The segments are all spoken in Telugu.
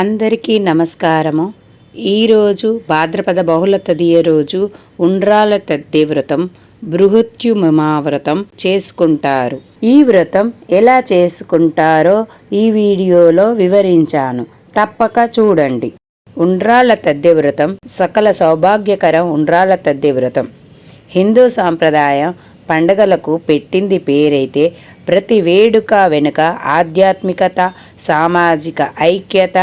అందరికీ నమస్కారము. ఈరోజు భాద్రపద బహుళ తదియ రోజు ఉండ్రాల తద్ది వ్రతం బృహత్యుమమావ్రతం చేసుకుంటారు. ఈ వ్రతం ఎలా చేసుకుంటారో ఈ వీడియోలో వివరించాను. తప్పక చూడండి. ఉండ్రాల తద్ది వ్రతం సకల సౌభాగ్యకరం ఉండ్రాల తద్ది వ్రతం. హిందూ సాంప్రదాయం పండగలకు పెట్టింది పేరైతే ప్రతి వేడుక వెనుక ఆధ్యాత్మికత సామాజిక ఐక్యత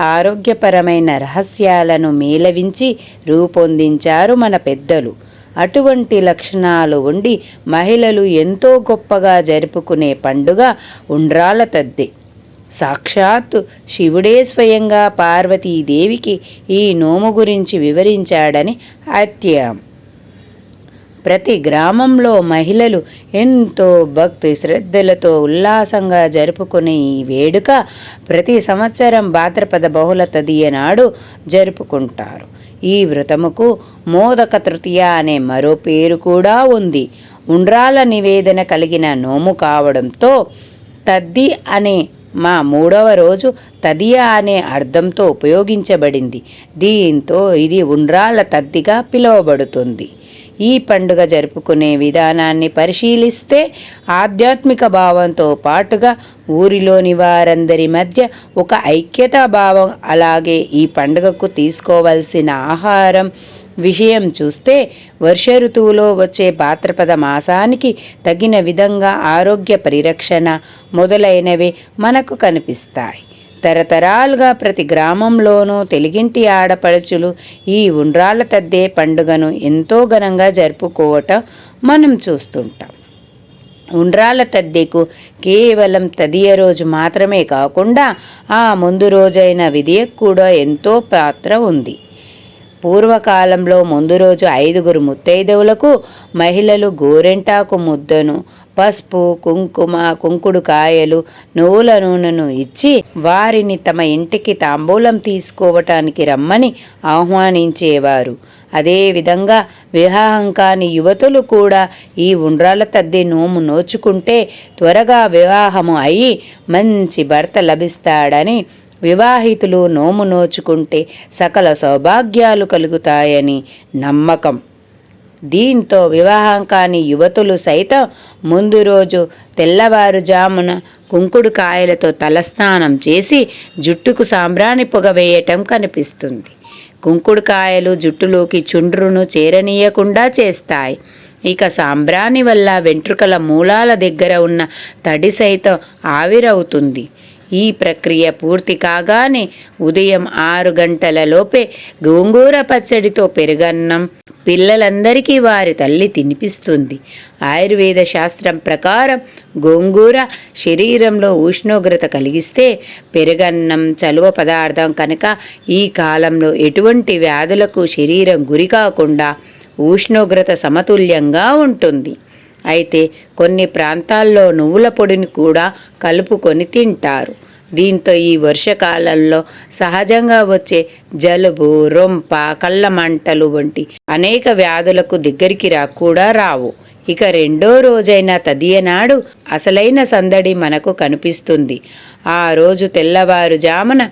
ఆరోగ్యపరమైన రహస్యాలను మేలవించి రూపొందించారు మన పెద్దలు. అటువంటి లక్షణాలు ఉండి మహిళలు ఎంతో గొప్పగా జరుపుకునే పండుగ ఉండ్రాల తద్ది. సాక్షాత్తు శివుడే స్వయంగా పార్వతీదేవికి ఈ నోము గురించి వివరించాడని అత్యం. ప్రతి గ్రామంలో మహిళలు ఎంతో భక్తి శ్రద్ధలతో ఉల్లాసంగా జరుపుకునే ఈ వేడుక ప్రతి సంవత్సరం భాద్రపద బహుళ తదియ నాడు జరుపుకుంటారు. ఈ వ్రతముకు మోదక తృతీయ అనే మరో పేరు కూడా ఉంది. ఉండ్రాల నివేదన కలిగిన నోము కావడంతో తద్ది అనే మా మూడవ రోజు తదియ అనే అర్థంతో ఉపయోగించబడింది. దీంతో ఇది ఉండ్రాల తద్దిగా పిలువబడుతుంది. ఈ పండుగ జరుపుకునే విధానాన్ని పరిశీలిస్తే ఆధ్యాత్మిక భావంతో పాటుగా ఊరిలోని వారందరి మధ్య ఒక ఐక్యతా భావం అలాగే ఈ పండుగకు తీసుకోవలసిన ఆహారం విషయం చూస్తే వర్ష ఋతువులో వచ్చే భాద్రపద మాసానికి తగిన విధంగా ఆరోగ్య పరిరక్షణ మొదలైనవి మనకు కనిపిస్తాయి. తరతరాలుగా ప్రతి గ్రామంలోనూ తెలుగింటి ఆడపడుచులు ఈ ఉండ్రాళ్ళ తద్దే పండుగను ఎంతో ఘనంగా జరుపుకోవటం మనం చూస్తుంటాం. ఉండ్రాల తద్దెకు కేవలం తదియ రోజు మాత్రమే కాకుండా ఆ ముందు రోజైన విధియకు కూడా ఎంతో పాత్ర ఉంది. పూర్వకాలంలో ముందు రోజు ఐదుగురు ముత్తైదవులకు మహిళలు గోరెంటాకు ముద్దను పసుపు కుంకుమ కుంకుడు కాయలు నువ్వుల నూనెను ఇచ్చి వారిని తమ ఇంటికి తాంబూలం తీసుకోవటానికి రమ్మని ఆహ్వానించేవారు. అదేవిధంగా వివాహం కాని యువతులు కూడా ఈ ఉండ్రాల తద్ది నోము నోచుకుంటే త్వరగా వివాహము అయి మంచి భర్త లభిస్తాడని వివాహితులు నోము నోచుకుంటే సకల సౌభాగ్యాలు కలుగుతాయని నమ్మకం. దీంతో వివాహం కాని యువతులు సైతం ముందు రోజు తెల్లవారుజామున కుంకుడు కాయలతో తలస్నానం చేసి జుట్టుకు సాంబ్రాణి పొగ వేయటం కనిపిస్తుంది. కుంకుడు కాయలు జుట్టులోకి చుండ్రును చేరనీయకుండా చేస్తాయి. ఇక సాంబ్రాణి వల్ల వెంట్రుకల మూలాల దగ్గర ఉన్న తడి సైతం ఆవిరవుతుంది. ఈ ప్రక్రియ పూర్తి కాగానే ఉదయం ఆరు గంటల లోపే గోంగూర పచ్చడితో పెరుగన్నం పిల్లలందరికీ వారి తల్లి తినిపిస్తుంది. ఆయుర్వేద శాస్త్రం ప్రకారం గోంగూర శరీరంలో ఉష్ణోగ్రత కలిగిస్తే పెరుగన్నం చలువ పదార్థం కనుక ఈ కాలంలో ఎటువంటి వ్యాధులకు శరీరం గురికాకుండా ఉష్ణోగ్రత సమతుల్యంగా ఉంటుంది. అయితే కొన్ని ప్రాంతాల్లో నువ్వుల పొడిని కూడా కలుపుకొని తింటారు. దీంతో ఈ వర్షకాలంలో సహజంగా వచ్చే జలుబు రొంప కళ్ళ మంటలు వంటి అనేక వ్యాధులకు దగ్గరికి రా కూడా రావు. ఇక రెండో రోజైన తదియనాడు అసలైన సందడి మనకు కనిపిస్తుంది. ఆ రోజు తెల్లవారుజామున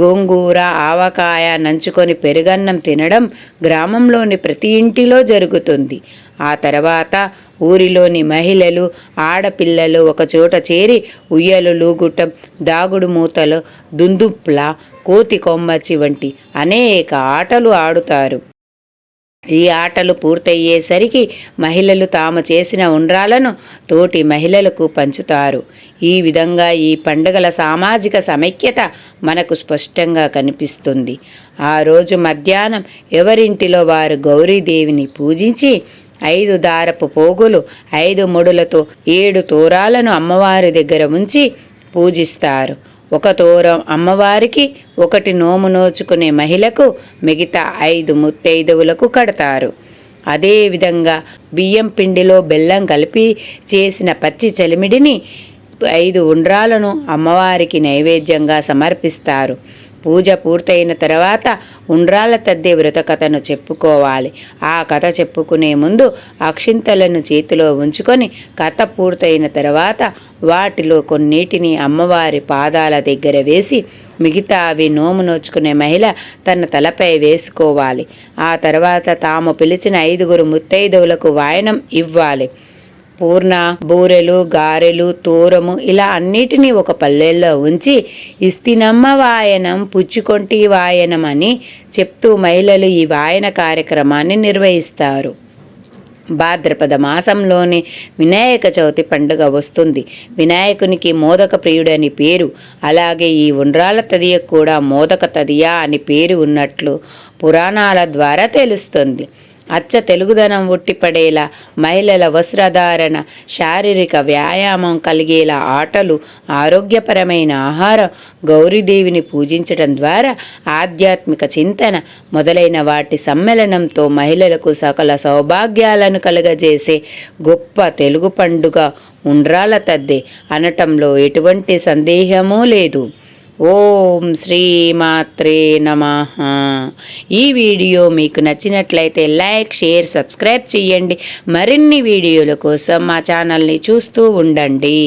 గోంగూర ఆవకాయ నంచుకొని పెరుగన్నం తినడం గ్రామంలోని ప్రతి ఇంటిలో జరుగుతుంది. ఆ తర్వాత ఊరిలోని మహిళలు ఆడపిల్లలు ఒకచోట చేరి ఉయ్యలు లూగుటం దాగుడు మూతలు దుందుప్ల కోతి కొమ్మచి వంటి అనేక ఆటలు ఆడుతారు. ఈ ఆటలు పూర్తయ్యేసరికి మహిళలు తాము చేసిన ఉండ్రాలను తోటి మహిళలకు పంచుతారు. ఈ విధంగా ఈ పండుగల సామాజిక సమైక్యత మనకు స్పష్టంగా కనిపిస్తుంది. ఆ రోజు మధ్యాహ్నం ఎవరింటిలో వారు గౌరీదేవిని పూజించి ఐదు దారపు పోగులు ఐదు ముడులతో ఏడు తోరాలను అమ్మవారి దగ్గర ఉంచి పూజిస్తారు. ఒక తోరం అమ్మవారికి ఒకటి నోము నోచుకునే మహిళకు మిగతా ఐదు ముత్తైదువులకు కడతారు. అదేవిధంగా బియ్యం పిండిలో బెల్లం కలిపి చేసిన పచ్చి చలిమిడిని ఐదు ఉండ్రాలను అమ్మవారికి నైవేద్యంగా సమర్పిస్తారు. పూజ పూర్తయిన తర్వాత ఉండ్రాల తద్దే వ్రత కథను చెప్పుకోవాలి. ఆ కథ చెప్పుకునే ముందు అక్షింతలను చేతిలో ఉంచుకొని కథ పూర్తయిన తర్వాత వాటిలో కొన్నిటిని అమ్మవారి పాదాల దగ్గర వేసి మిగతా అవి నోము నోచుకునే మహిళ తన తలపై వేసుకోవాలి. ఆ తర్వాత తాము పిలిచిన ఐదుగురు ముత్తైదువులకు వాయనం ఇవ్వాలి. పూర్ణ బూరెలు గారెలు తూరము ఇలా అన్నిటినీ ఒక పల్లెల్లో ఉంచి ఇస్తినమ్మ వాయనం పుచ్చుకొంటి వాయనం అని చెప్తూ మహిళలు ఈ వాయన కార్యక్రమాన్ని నిర్వహిస్తారు. భాద్రపద మాసంలోని వినాయక చవితి పండుగ వస్తుంది. వినాయకునికి మోదక ప్రియుడని పేరు అలాగే ఈ ఉండ్రాల తదియ కూడా మోదక తదియ అని పేరు ఉన్నట్లు పురాణాల ద్వారా తెలుస్తుంది. అచ్చ తెలుగుదనం ఉట్టిపడేలా మహిళల వస్త్రధారణ శారీరక వ్యాయామం కలిగేలా ఆటలు ఆరోగ్యపరమైన ఆహారం గౌరీదేవిని పూజించడం ద్వారా ఆధ్యాత్మిక చింతన మొదలైన వాటి సమ్మేళనంతో మహిళలకు సకల సౌభాగ్యాలను కలుగజేసే గొప్ప తెలుగు పండుగ ఉండ్రాల తద్దే అనటంలో ఎటువంటి సందేహమూ లేదు. ఓం శ్రీమాత్రే నమ. ఈ వీడియో మీకు నచ్చినట్లయితే లైక్ షేర్ సబ్స్క్రైబ్ చేయండి. మరిన్ని వీడియోల కోసం మా ఛానల్ని చూస్తూ ఉండండి.